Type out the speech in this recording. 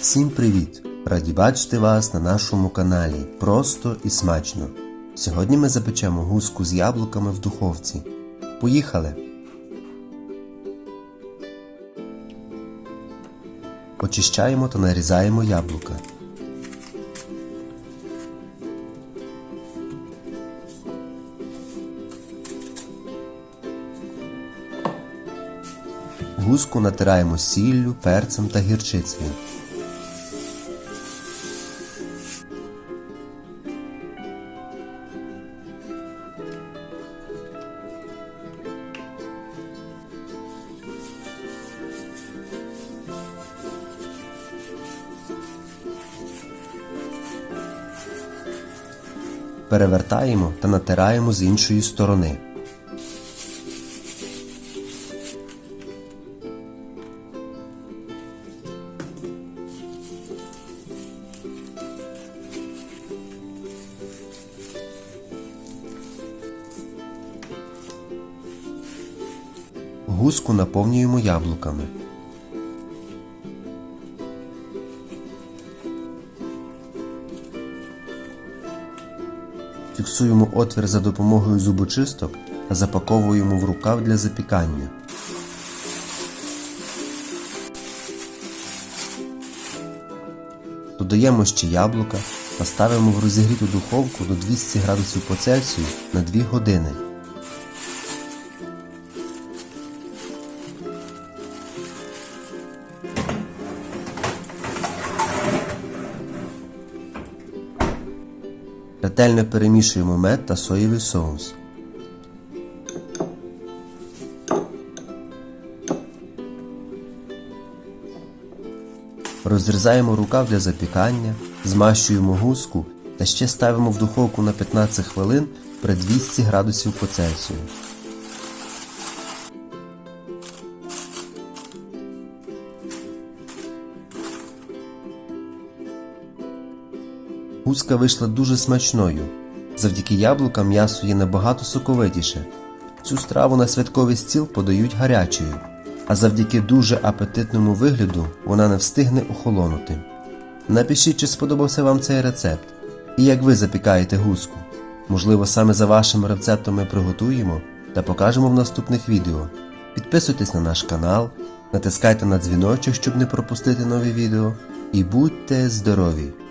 Всім привіт! Раді бачити вас на нашому каналі Просто і смачно. Сьогодні ми запечемо гуску з яблуками в духовці. Поїхали! Очищаємо та нарізаємо яблука. Гуску натираємо сіллю, перцем та гірчицею. Перевертаємо та натираємо з іншої сторони. Гуску наповнюємо яблуками. Фіксуємо отвір за допомогою зубочисток та запаковуємо в рукав для запікання. Додаємо ще яблука та ставимо в розігріту духовку до 200 градусів по Цельсію на 2 години. Ретельно перемішуємо мед та соєвий соус. Розрізаємо рукав для запікання, змащуємо гуску та ще ставимо в духовку на 15 хвилин при 200 градусів по Цельсію. Гуска вийшла дуже смачною. Завдяки яблукам м'ясо є набагато соковитіше. Цю страву на святковий стіл подають гарячою, а завдяки дуже апетитному вигляду вона не встигне охолонути. Напишіть, чи сподобався вам цей рецепт, і як ви запікаєте гуску. Можливо, саме за вашим рецептом ми приготуємо та покажемо в наступних відео. Підписуйтесь на наш канал, натискайте на дзвіночок, щоб не пропустити нові відео. І будьте здорові!